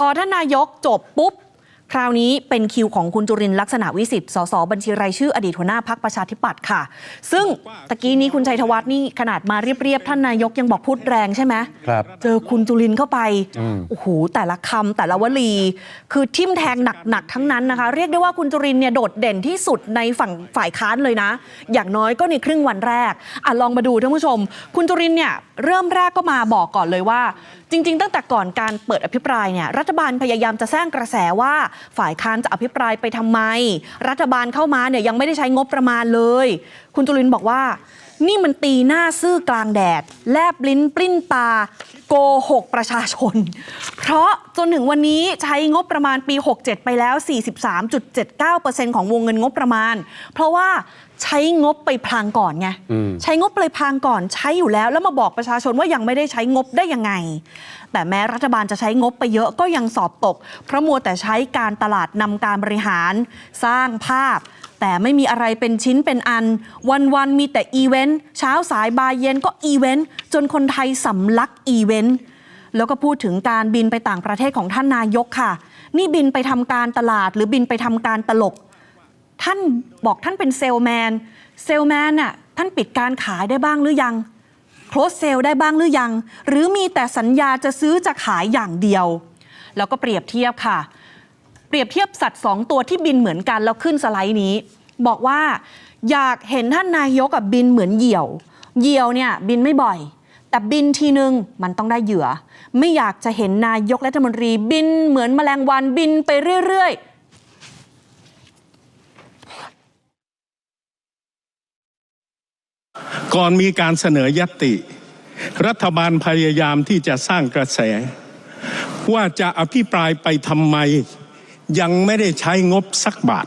พอท่านนายกจบปุ๊บ คราวนี้เป็นคิวของคุณจุรินทร์ลักษณะวิสิทธิ์สสบัญชีรายชื่ออดีตหัวหน้าพักประชาธิปัตย์ค่ะ ซึ่งตะกี้นี้คุณชัยธวัฒน์นี่ขนาดมาเรียบๆท่านนายกยังบอกพูดแรงใช่ไหมครับ เจอคุณจุรินทร์เข้าไปอืมโอ้โห แต่ละคำแต่ละวลี คือทิมแทงหนักๆทั้งนั้นนะคะ เรียกได้ว่าคุณจุรินทร์เนี่ยโดดเด่นที่สุดในฝั่งฝ่ายค้านเลยนะ อย่างน้อยก็ในครึ่งวันแรกอะลองมาดูท่านผู้ชม คุณจุรินทร์เนี่ยเริ่มแรกก็มาบอกก่อนเลยว่า จริง ๆ ตั้งแต่ก่อนการเปิดอภิปรายเนี่ยรัฐบาลพยายามจะสร้างกระแสว่าฝ่ายค้านจะอภิปรายไปทำไม รัฐบาลเข้ามาเนี่ยยังไม่ได้ใช้งบประมาณเลย คุณจุลินบอกว่า นี่มันตีหน้าซื่อกลางแดด แลบลิ้นปลิ้นตา โกหกประชาชน เพราะจนถึงวันนี้ใช้งบประมาณปี 67 ไปแล้ว 43.79%ของวงเงินงบประมาณ เพราะว่า ใช้งบไปพลางก่อนไงอืมใช้งบไปพลางก่อนใช้อยู่แล้ว แล้วมาบอกประชาชนว่ายังไม่ได้ใช้งบได้ยังไง แต่แม้รัฐบาลจะใช้งบไปเยอะก็ยังสอบตก เพราะมัวแต่ใช้การตลาดนำการบริหาร สร้างภาพ แต่ไม่มีอะไรเป็นชิ้นเป็นอัน วันๆมีแต่อีเวนต์เช้าสายบ่ายเย็นก็อีเวนต์จนคนไทยสำลักอีเวนต์แล้วก็พูดถึงการบินไปต่างประเทศของท่านนายกค่ะ นี่บินไปทำการตลาดหรือบินไปทำการตลก ท่านบอกท่านเป็นเซลแมน เซลแมนน่ะท่านปิดการขายได้บ้างหรือยัง โคลสเซลได้บ้างหรือยัง หรือมีแต่สัญญาจะซื้อจะขายอย่างเดียว แล้วก็เปรียบเทียบค่ะ เปรียบเทียบสัตว์สองตัวที่บินเหมือนกันแล้วขึ้นสไลด์นี้ บอกว่าอยากเห็นท่านนายกกับบินเหมือนเหยี่ยว เหยี่ยวเนี่ยบินไม่บ่อย แต่บินทีนึงมันต้องได้เหยื่อ ไม่อยากจะเห็นนายกรัฐมนตรีบินเหมือนแมลงวันบินไปเรื่อยๆ ก่อนมีการเสนอยตติ รัฐบาลพยายามที่จะสร้างกระแส ว่าจะอภิปรายไปทำไม ยังไม่ได้ใช้งบสักบาท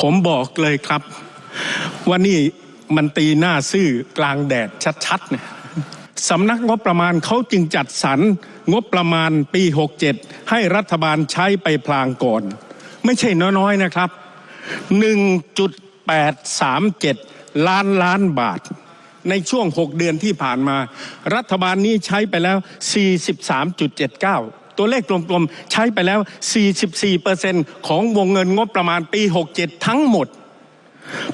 ผมบอกเลยครับ ว่านี่มันตีหน้าซื่อกลางแดดชัดๆเนี่ยสำนักงบประมาณเขาจึงจัดสรรงบประมาณปี 67 ให้รัฐบาลใช้ไปพลางก่อน ไม่ใช่น้อยๆนะครับ 1.837 ล้านล้านบาท ในช่วง 6 เดือนที่ผ่านมา รัฐบาลนี้ใช้ไปแล้ว 43.79 ตัวเลขกลมๆ ใช้ไปแล้ว 44%ของวงเงินงบประมาณปี 67 ทั้งหมด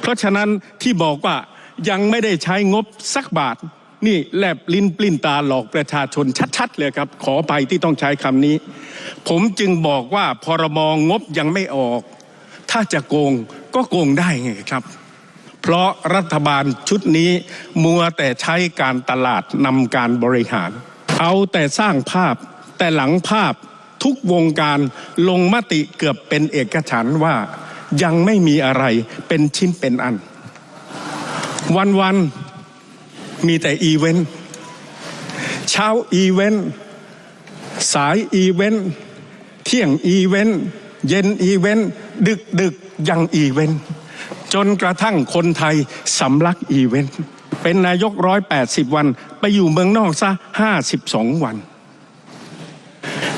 เพราะฉะนั้นที่บอกว่ายังไม่ได้ใช้งบสักบาท นี่แลบลิ้นปลิ้นตาหลอกประชาชนชัดๆ เลยครับ ขอไปที่ต้องใช้คำนี้ ผมจึงบอกว่าพรบงบยังไม่ออก ถ้าจะโกงก็โกงได้ไงครับ ราะรัฐบาลชุดนี้มัวแต่ใช้การตลาดนำการบริหาร เอาแต่สร้างภาพแต่หลังภาพทุกวงการลงมติเกือบเป็นเอกฉันว่ายังไม่มีอะไรเป็นชิ้นเป็นอัน วันๆมีแต่อีเวนต์เช้าอีเวนต์สายอีเวนต์เที่ยงอีเวนต์เย็นอีเวนต์ดึกดึกยังอีเวนต์ จนกระทั่งคนไทยสำลักอีเวนต์ เป็นนายกร้อยแปดสิบวัน ไปอยู่เมืองนอกซะห้าสิบสองวัน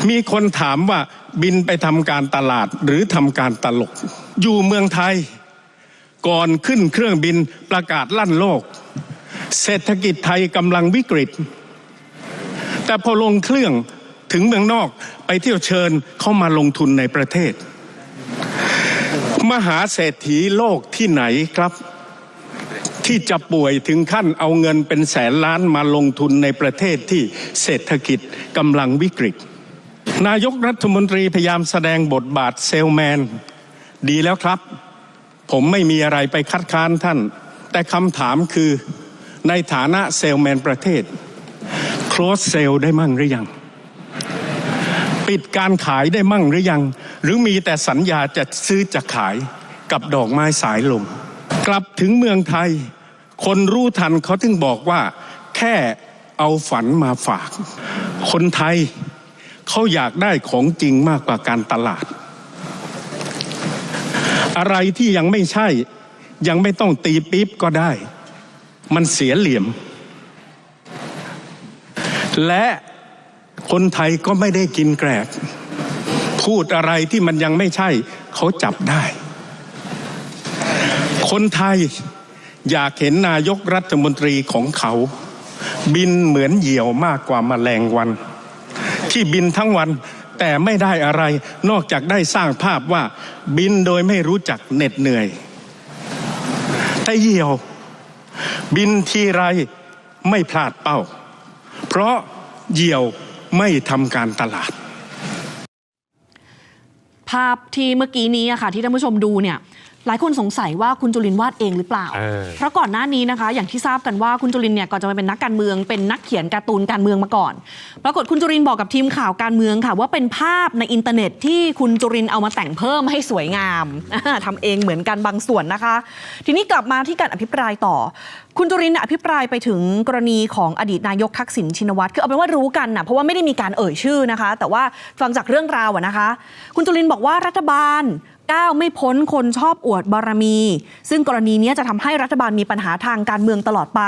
มีคนถามว่าบินไปทำการตลาดหรือทำการตลก อยู่เมืองไทย ก่อนขึ้นเครื่องบินประกาศลั่นโลก เศรษฐกิจไทยกำลังวิกฤต แต่พอลงเครื่องถึงเมืองนอกไปเที่ยวเชิญเข้ามาลงทุนในประเทศ มหาเศรษฐีโลกที่ไหนครับ ที่จะป่วยถึงขั้นเอาเงินเป็นแสนล้านมาลงทุนในประเทศที่เศรษฐกิจกำลังวิกฤต นายกรัฐมนตรีพยายามแสดงบทบาทเซลแมน ดีแล้วครับ ผมไม่มีอะไรไปคัดค้านท่าน แต่คำถามคือในฐานะเซลแมนประเทศ โคลสเซลได้มั่งหรือยัง ปิดการขายได้มั่งหรือยัง หรือมีแต่สัญญาจะซื้อจะขายกับดอกไม้สายลมกลับถึงเมืองไทย คนรู้ทันเขาถึงบอกว่า แค่เอาฝันมาฝาก คนไทยเขาอยากได้ของจริงมากกว่าการตลาด อะไรที่ยังไม่ใช่ ยังไม่ต้องตีปี๊บก็ได้ มันเสียเหลี่ยม และ คนไทยก็ไม่ได้กินแกรก พูดอะไรที่มันยังไม่ใช่ เขาจับได้ คนไทยอยากเห็นนายกรัฐมนตรีของเขา บินเหมือนเหยี่ยวมากกว่าแมลงวัน ที่บินทั้งวันแต่ไม่ได้อะไรนอกจากได้สร้างภาพว่าบินโดยไม่รู้จักเหน็ดเหนื่อยแต่เหี่ยว บินทีไรไม่พลาดเป้า เพราะเหยี่ยว ไม่ทำการตลาด ภาพที่เมื่อกี้นี้อะค่ะ ที่ท่านผู้ชมดูเนี่ย หลายคนสงสัยว่าคุณจุลินวาดเองหรือเปล่า เออ เพราะก่อนหน้านี้นะคะ อย่างที่ทราบกันว่าคุณจุลินเนี่ยก่อนจะมาเป็นนักการเมือง เป็นนักเขียนการ์ตูนการเมืองมาก่อน ปรากฏคุณจุรินบอกกับทีมข่าวการเมืองค่ะ ว่าเป็นภาพในอินเทอร์เน็ตที่คุณจุรินเอามาแต่งเพิ่มให้สวยงาม ทำเองเหมือนกันบางส่วนนะคะ ทีนี้กลับมาที่การอภิปรายต่อ คุณจุรินทร์อภิปรายไปถึงกรณีของอดีตนายกทักษิณชินวัตรคือเอาเป็นว่ารู้กันนะเพราะว่าไม่ได้มีการเอ่ยชื่อนะคะ แต่ว่าฟังจากเรื่องราวอะนะคะ คุณจุรินทร์บอกว่ารัฐบาล ก้าวไม่พ้นคนชอบอวดบารมี ซึ่งกรณีนี้จะทำให้รัฐบาลมีปัญหาทางการเมืองตลอดไป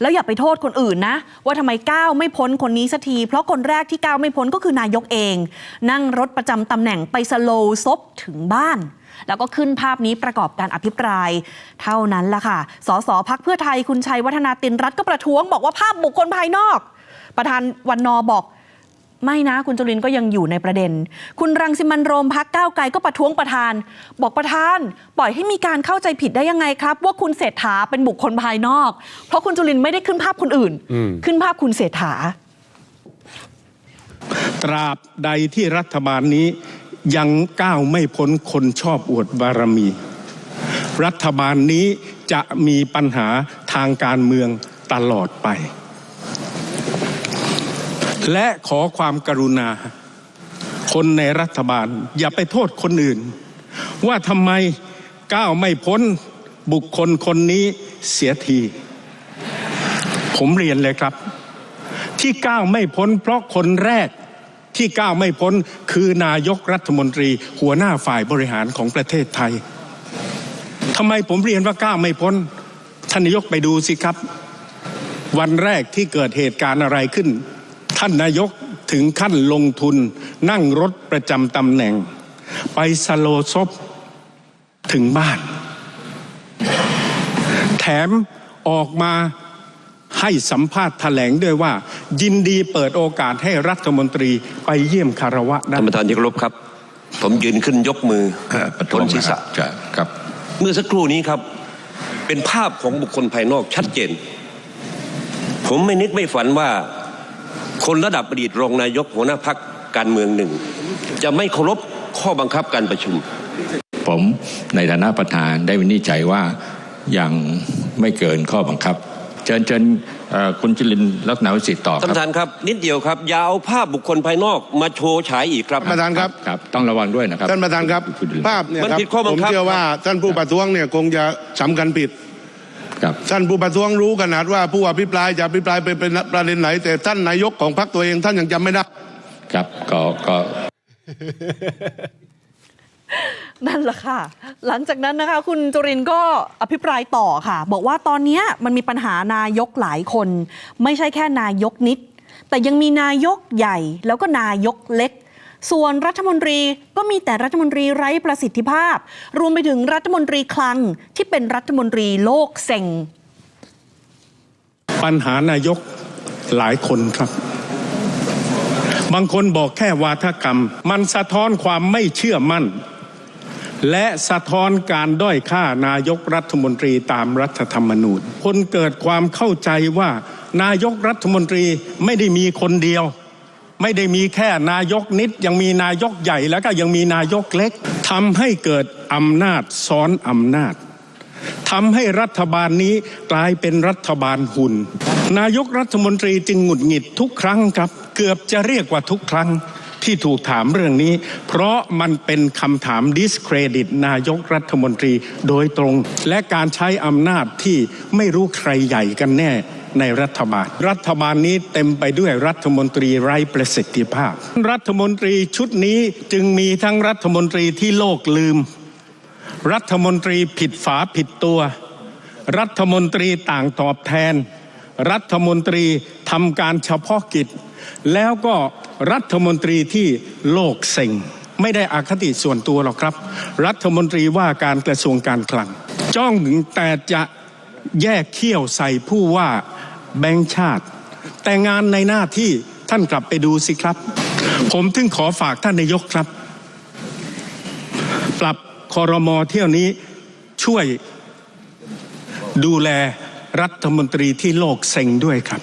แล้วอย่าไปโทษคนอื่นนะ ว่าทำไมก้าวไม่พ้นคนนี้สักที เพราะคนแรกที่ก้าวไม่พ้นก็คือนายกเอง นั่งรถประจำตำแหน่งไปสโลว์ซบถึงบ้าน แล้วก็ขึ้นภาพนี้ประกอบการอภิปราย เท่านั้นละค่ะ สสพักเพื่อไทยคุณชัยวัฒนาตินรัตก็ประท้วง บอกว่าภาพบุคคลภายนอก ประธานวันนอบอก ไม่นะคุณจุลินก็ยังอยู่ในประเด็น คุณรังสิมันต์โรมพักก้าวไกลก็ประท้วงประธาน บอกประธาน ปล่อยให้มีการเข้าใจผิดได้ยังไงครับ ว่าคุณเศรษฐาเป็นบุคคลภายนอก เพราะคุณจุลินไม่ได้ขึ้นภาพคนอื่น ขึ้นภาพคุณเศรษฐา ตราบใดที่รัฐบาลนี้ยังก้าวไม่พ้นคนชอบอวดบารมี รัฐบาลนี้จะมีปัญหาทางการเมืองตลอดไป และขอความกรุณา คนในรัฐบาล อย่าไปโทษคนอื่น ว่าทำไมก้าวไม่พ้นบุคคลคนนี้เสียที ผมเรียนเลยครับ ที่ก้าวไม่พ้น เพราะคนแรกที่ก้าวไม่พ้นคือนายกรัฐมนตรี หัวหน้าฝ่ายบริหารของประเทศไทยทำไมผมเรียนว่าก้าวไม่พ้นท่านนายกไปดูสิครับ วันแรกที่เกิดเหตุการณ์อะไรขึ้น ท่านนายกถึงขั้นลงทุนนั่งรถประจำตำแหน่ง ไปสโลซบถึงบ้าน แถมออกมาให้สัมภาษณ์แถลงด้วยว่า ยินดีเปิดโอกาสให้รัฐมนตรีไปเยี่ยมคารวะได้ท่านประธานที่เคารพครับ ผมยืนขึ้นยกมือเอ่อประทท้วงนศีรษะนะครับครับ เมื่อสักครู่นี้ครับ เป็นภาพของบุคคลภายนอกชัดเจน ผมไม่นึกไม่ฝันว่า คนระดับอดีตรองนายกหัวหน้าพักการเมืองหนึ่ง จะไม่เคารพข้อบังคับการประชุม ผมในฐานะประธานได้วินิจฉัยว่ายังไม่เกินข้อบังคับ เชิญเชิญเอ่อคุณจุลินทร์ลักษณะวิสิทธิ์ต่อคท่านรัประธานครับ นิดเดียวครับอยาเอาภาพบุคคลภายนอกมาโชว์ฉายอีกครับท่านประธานครับครับ ต้องระวังด้วยนะครับท่านประธานครับณจุลินทภาพเนี่ยมันครับผิดข้อบัผงมคับเชื่อว่าท่านผู้ประท้วงเนี่ยคงจะสำคัญผิดครับ ท่านผู้ประท้วงรู้ขนาดว่าผู้อภิปรายจะอภิปรายไปเป็นประเด็นไหน แต่ท่านนายกของพรรคตัวเองท่านยังจำไม่ได้ครับก็ก็นั่นแหละค่ะ หลังจากนั้นนะคะ คุณจุรินทร์ก็อภิปรายต่อค่ะ บอกว่าตอนเนี้ยมันมีปัญหานายกหลายคน ไม่ใช่แค่นายกนิด แต่ยังมีนายกใหญ่แล้วก็นายกเล็ก ส่วนรัฐมนตรีก็มีแต่รัฐมนตรีไร้ประสิทธิภาพ รวมไปถึงรัฐมนตรีคลังที่เป็นรัฐมนตรีโลกเซ็ง ปัญหานายกหลายคนครับ บางคนบอกแค่วาทกรรม มันสะท้อนความไม่เชื่อมั่น และสะท้อนการด้อยค่านายกรัฐมนตรีตามรัฐธรรมนูญ คนเกิดความเข้าใจว่านายกรัฐมนตรีไม่ได้มีคนเดียว ไม่ได้มีแค่นายกนิด ยังมีนายกใหญ่แล้วก็ยังมีนายกเล็กทำให้เกิดอำนาจซ้อนอำนาจทำให้รัฐบาลนี้กลายเป็นรัฐบาลหุ่น นายกรัฐมนตรีจึงหงุดหงิดทุกครั้งครับ เกือบจะเรียกว่าทุกครั้งที่ถูกถามเรื่องนี้ เพราะมันเป็นคำถาม discredit นายกรัฐมนตรีโดยตรง และการใช้อำนาจที่ไม่รู้ใครใหญ่กันแน่ ในรัฐบาล รัฐบาลนี้เต็มไปด้วยรัฐมนตรีไร้ประสิทธิภาพ รัฐมนตรีชุดนี้จึงมีทั้งรัฐมนตรีที่โลกลืม รัฐมนตรีผิดฝาผิดตัว รัฐมนตรีต่างตอบแทน รัฐมนตรีทำการเฉพาะกิจ แล้วก็รัฐมนตรีที่โลกเซ็งไม่ได้อาคติส่วนตัวหรอกครับ รัฐมนตรีว่าการกระทรวงการคลัง จ้องแต่จะแยกเขี้ยวใส่ผู้ว่า แบงค์ชาติ แต่งานในหน้าที่ท่านกลับไปดูสิครับ ผมถึงขอฝากท่านนายกครับ ปรับคอรมอเที่ยวนี้ช่วยดูแลรัฐมนตรีที่โลกเซ็งด้วยครับ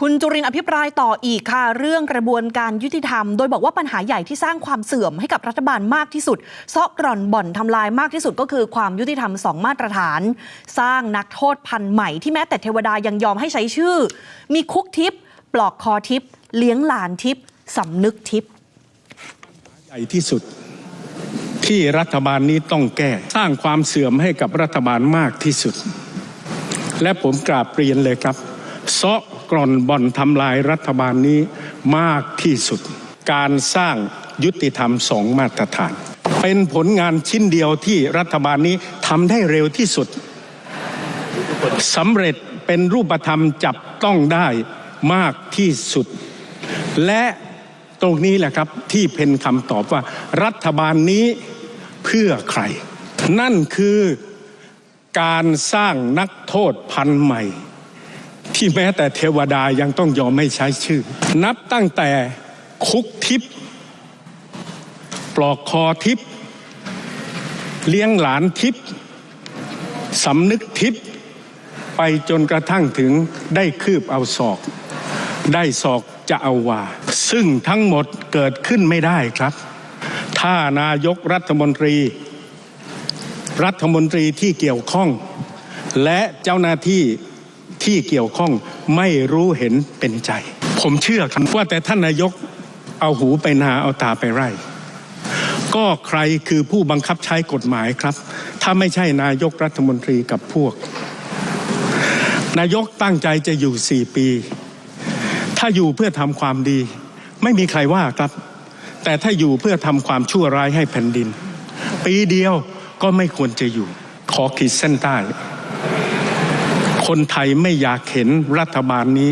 คุณจุรินอภิปรายต่ออีกค่ะ เรื่องกระบวนการยุติธรรม โดยบอกว่าปัญหาใหญ่ที่สร้างความเสื่อมให้กับรัฐบาลมากที่สุดซอกกร่อนบ่อนทำลายมากที่สุดก็คือความยุติธรรมสองมาตรฐาน สร้างนักโทษพันใหม่ที่แม้แต่เทวดายังยอมให้ใช้ชื่อ มีคุกทิพย์ปลอกคอทิพย์เลี้ยงหลานทิพย์สำนึกทิพย์ใหญ่ที่สุดที่รัฐบาลนี้ต้องแก้สร้างความเสื่อมให้กับรัฐบาลมากที่สุด และผมกราบเรียนเลยครับซาะ กร่อนบ่อนทำลายรัฐบาลนี้มากที่สุด การสร้างยุติธรรมสองมาตรฐาน เป็นผลงานชิ้นเดียวที่รัฐบาลนี้ทำได้เร็วที่สุดสำเร็จเป็นรูปธรรมจับต้องได้มากที่สุด และตรงนี้แหละครับที่เป็นคำตอบว่า รัฐบาลนี้เพื่อใคร นั่นคือการสร้างนักโทษพันใหม่ ที่แม้แต่เทวดายังต้องยอมไม่ใช้ชื่อ นับตั้งแต่คุกทิพย์ปลอกคอทิพย์เลี้ยงหลานทิพย์สำนึกทิพย์ไปจนกระทั่งถึงได้คืบเอาศอก ได้ศอกจะเอาว่า ซึ่งทั้งหมดเกิดขึ้นไม่ได้ครับ ถ้านายกรัฐมนตรี รัฐมนตรีที่เกี่ยวข้อง และเจ้าหน้าที่ ที่เกี่ยวข้องไม่รู้เห็นเป็นใจ ผมเชื่อครับว่าแต่ท่านนายกเอาหูไปนาเอาตาไปไร่ ก็ใครคือผู้บังคับใช้กฎหมายครับ ถ้าไม่ใช่นายกรัฐมนตรีกับพวก นายกตั้งใจจะอยู่สี่ปี ถ้าอยู่เพื่อทำความดี ไม่มีใครว่าครับ แต่ถ้าอยู่เพื่อทำความชั่วร้ายให้แผ่นดิน ปีเดียวก็ไม่ควรจะอยู่ขอขีดเส้นใต้ คนไทยไม่อยากเห็นรัฐบาลนี้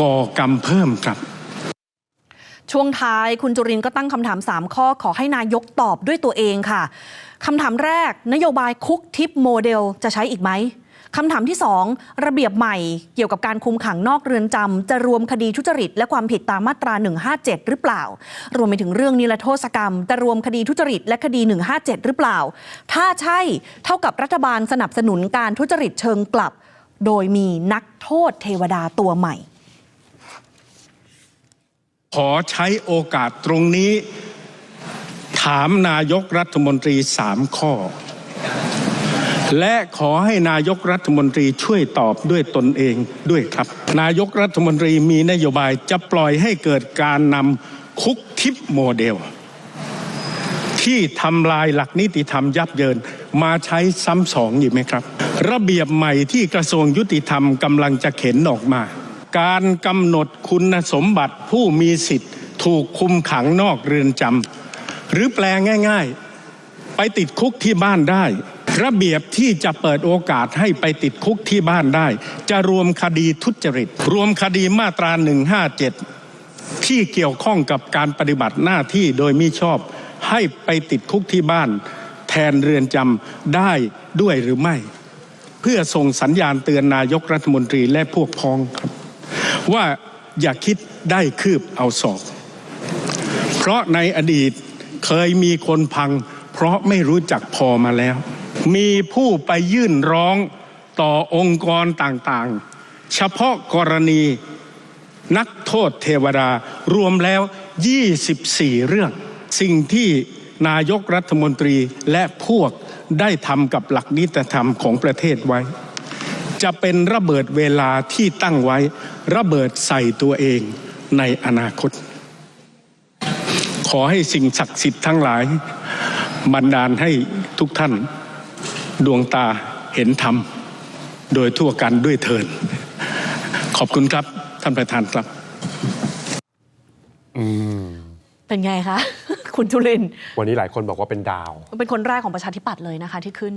ก่อกรรมเพิ่มครับช่วงท้ายคุณจุรินก็ตั้งคำถาม 3 ข้อขอให้นายกตอบด้วยตัวเองค่ะคำถามแรก นโยบายคุกทิปโมเดลจะใช้อีกไหมคำถามที่ 2 ระเบียบใหม่เกี่ยวกับการคุมขังนอกเรือนจำจะรวมคดีทุจริต และความผิดตามมาตรา 157 หรือเปล่า รวมไปถึงเรื่องนิรโทษกรรม จะรวมคดีทุจริต และคดี 157 หรือเปล่า ถ้าใช่เท่ากับรัฐบาลสนับสนุนการทุจริตเชิงกลับ โดยมีนักโทษเทวดาตัวใหม่ ขอใช้โอกาสตรงนี้ ถามนายกรัฐมนตรีสามข้อ และขอให้นายกรัฐมนตรีช่วยตอบด้วยตนเองด้วยครับ นายกรัฐมนตรีมีนโยบายจะปล่อยให้เกิดการนำคุกทิปโมเดลที่ทำลายหลักนิติธรรมยับเยินมาใช้ซ้ำสองอยู่ไหมครับ ระเบียบใหม่ที่กระทรวงยุติธรรมกำลังจะเข็นออกมา การกำหนดคุณสมบัติผู้มีสิทธิ์ ถูกคุมขังนอกเรือนจำหรือแปลง่าย ๆ ไปติดคุกที่บ้านได้ ระเบียบที่จะเปิดโอกาสให้ไปติดคุกที่บ้านได้ จะรวมคดีทุจริต รวมคดีมาตรา 157 ที่เกี่ยวข้องกับการปฏิบัติหน้าที่โดยมิชอบให้ไปติดคุกที่บ้าน แทนเรือนจำได้ด้วยหรือไม่ เพื่อส่งสัญญาณเตือนนายกรัฐมนตรีและพวกพ้องครับ ว่าอย่าคิดได้คืบเอาศอก เพราะในอดีตเคยมีคนพัง เพราะไม่รู้จักพอมาแล้ว มีผู้ไปยื่นร้องต่อองค์กรต่างๆ เฉพาะกรณีนักโทษเทวดารวมแล้ว 24 เรื่อง สิ่งที่นายกรัฐมนตรีและพวก ได้ทำกับหลักนิติธรรมของประเทศไว้ จะเป็นระเบิดเวลาที่ตั้งไว้ ระเบิดใส่ตัวเองในอนาคต ขอให้สิ่งศักดิ์สิทธิ์ทั้งหลาย บันดาลให้ทุกท่านดวงตาเห็นธรรม โดยทั่วกันด้วยเทิน ขอบคุณครับ ท่านประธานครับเป็นไงคะ คุณจุรินทร์วันนี้หลายคนบอกว่าเป็นดาว เป็นคนแรกของประชาธิปัตย์เลยนะคะที่ขึ้น